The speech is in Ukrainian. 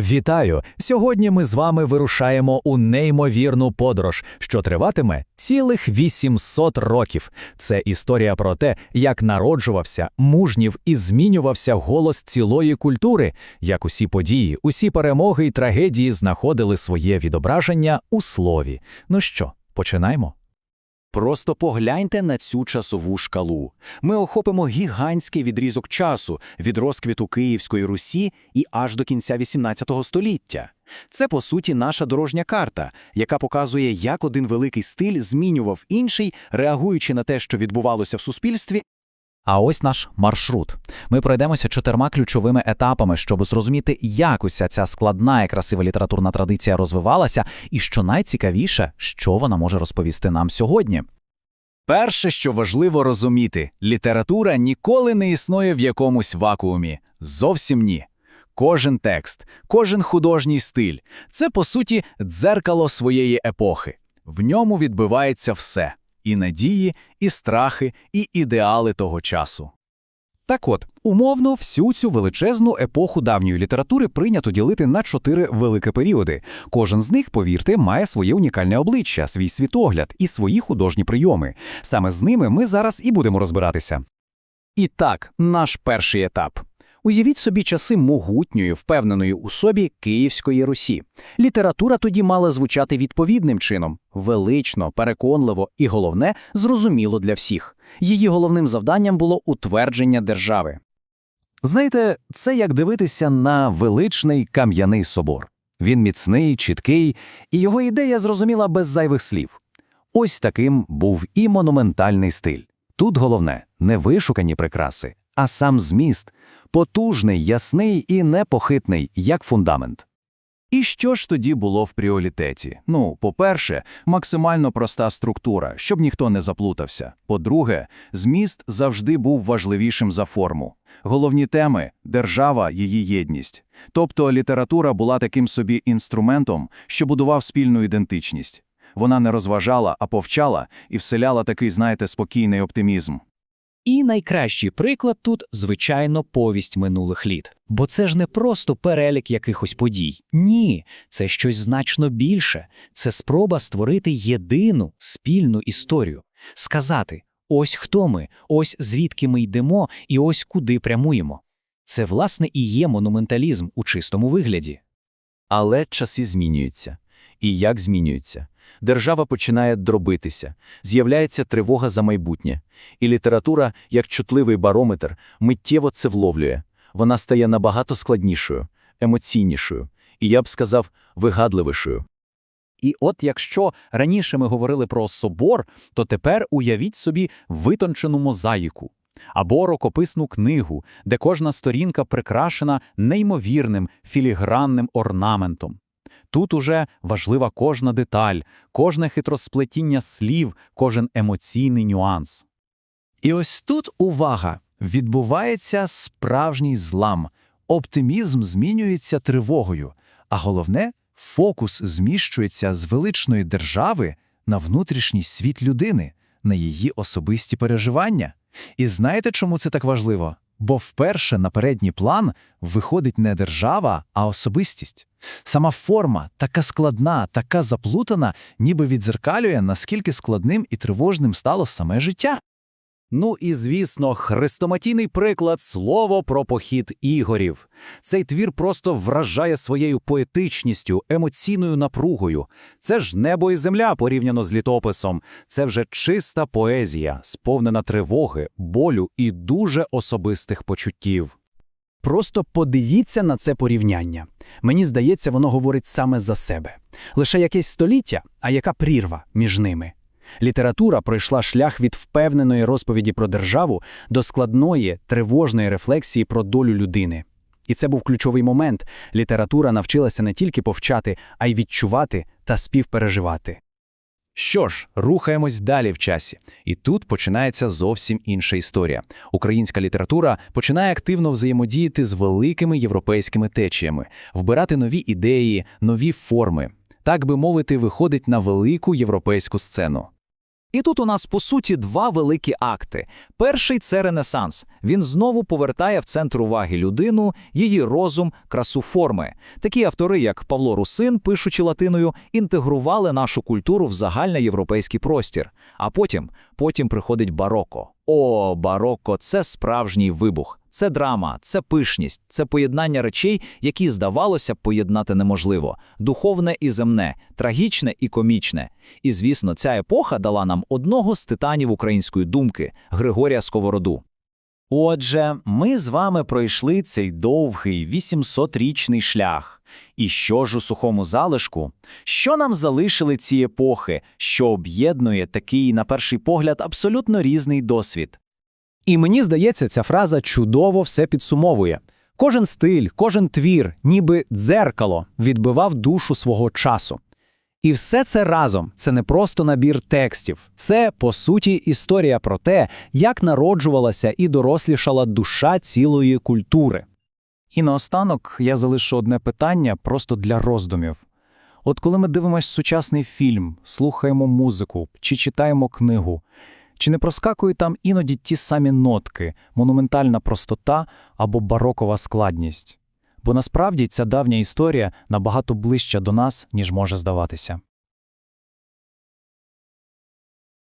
Вітаю! Сьогодні ми з вами вирушаємо у неймовірну подорож, що триватиме цілих 800 років. Це історія про те, як народжувався, мужнів і змінювався голос цілої культури, як усі події, усі перемоги і трагедії знаходили своє відображення у слові. Ну що, починаємо? Просто погляньте на цю часову шкалу. Ми охопимо гігантський відрізок часу від розквіту Київської Русі і аж до кінця XVIII століття. Це, по суті, наша дорожня карта, яка показує, як один великий стиль змінював інший, реагуючи на те, що відбувалося в суспільстві, А ось наш маршрут. Ми пройдемося чотирма ключовими етапами, щоб зрозуміти, як уся ця складна і красива літературна традиція розвивалася, і що найцікавіше, що вона може розповісти нам сьогодні. Перше, що важливо розуміти, література ніколи не існує в якомусь вакуумі. Зовсім ні. Кожен текст, кожен художній стиль це, по суті, дзеркало своєї епохи. В ньому відбивається все і надії, і страхи, і ідеали того часу. Так от, умовно, всю цю величезну епоху давньої літератури прийнято ділити на чотири великі періоди. Кожен з них, повірте, має своє унікальне обличчя, свій світогляд і свої художні прийоми. Саме з ними ми зараз і будемо розбиратися. І так, наш перший етап. Уявіть собі часи могутньої, впевненої у собі Київської Русі. Література тоді мала звучати відповідним чином – велично, переконливо і, головне, зрозуміло для всіх. Її головним завданням було утвердження держави. Знаєте, це як дивитися на величний кам'яний собор. Він міцний, чіткий, і його ідея зрозуміла без зайвих слів. Ось таким був і монументальний стиль. Тут головне не вишукані прикраси, а сам зміст, потужний, ясний і непохитний, як фундамент. І що ж тоді було в пріоритеті? Ну, по-перше, максимально проста структура, щоб ніхто не заплутався. По-друге, зміст завжди був важливішим за форму. Головні теми – держава, її єдність. Тобто література була таким собі інструментом, що будував спільну ідентичність. Вона не розважала, а повчала і вселяла такий, знаєте, спокійний оптимізм. І найкращий приклад тут, звичайно, повість минулих літ. Бо це ж не просто перелік якихось подій. Ні, це щось значно більше. Це спроба створити єдину спільну історію. Сказати: ось хто ми, ось звідки ми йдемо, і ось куди прямуємо. Це, власне, і є монументалізм у чистому вигляді. Але часи змінюються. І як змінюються? Держава починає дробитися, з'являється тривога за майбутнє. І література, як чутливий барометр, миттєво це вловлює. Вона стає набагато складнішою, емоційнішою, і я б сказав, вигадливішою. І от якщо раніше ми говорили про собор, то тепер уявіть собі витончену мозаїку або рукописну книгу, де кожна сторінка прикрашена неймовірним філігранним орнаментом. Тут уже важлива кожна деталь, кожне хитросплетіння слів, кожен емоційний нюанс. І ось тут увага! Відбувається справжній злам. Оптимізм змінюється тривогою, а головне, фокус зміщується з величної держави на внутрішній світ людини, на її особисті переживання. І знаєте, чому це так важливо? Бо вперше на передній план виходить не держава, а особистість. Сама форма така складна, така заплутана, ніби відзеркалює, наскільки складним і тривожним стало саме життя. Ну і, звісно, хрестоматійний приклад слово про похід ігорів. Цей твір просто вражає своєю поетичністю, емоційною напругою. Це ж небо і земля порівняно з літописом. Це вже чиста поезія, сповнена тривоги, болю і дуже особистих почуттів. Просто подивіться на це порівняння. Мені здається, воно говорить саме за себе. Лише якесь століття, а яка прірва між ними. Література пройшла шлях від впевненої розповіді про державу до складної, тривожної рефлексії про долю людини. І це був ключовий момент. Література навчилася не тільки повчати, а й відчувати та співпереживати. Що ж, рухаємось далі в часі. І тут починається зовсім інша історія. Українська література починає активно взаємодіяти з великими європейськими течіями, вбирати нові ідеї, нові форми. Так би мовити, виходить на велику європейську сцену. І тут у нас, по суті, два великі акти. Перший – це Ренесанс. Він знову повертає в центр уваги людину, її розум, красу форми. Такі автори, як Павло Русин, пишучи латиною, інтегрували нашу культуру в загальноєвропейський простір. А потім, потім приходить бароко. О, бароко – це справжній вибух. Це драма, це пишність, це поєднання речей, які, здавалося, б, поєднати неможливо. Духовне і земне, трагічне і комічне. І, звісно, ця епоха дала нам одного з титанів української думки – Григорія Сковороду. Отже, ми з вами пройшли цей довгий 800-річний шлях. І що ж у сухому залишку? Що нам залишили ці епохи, що об'єднує такий, на перший погляд, абсолютно різний досвід? І мені здається, ця фраза чудово все підсумовує. Кожен стиль, кожен твір, ніби дзеркало, відбивав душу свого часу. І все це разом це не просто набір текстів, це, по суті, історія про те, як народжувалася і дорослішала душа цілої культури. І наостанок я залишу одне питання просто для роздумів. От коли ми дивимося сучасний фільм, слухаємо музику чи читаємо книгу, чи не проскакують там іноді ті самі нотки, монументальна простота або барокова складність? Бо насправді ця давня історія набагато ближча до нас, ніж може здаватися.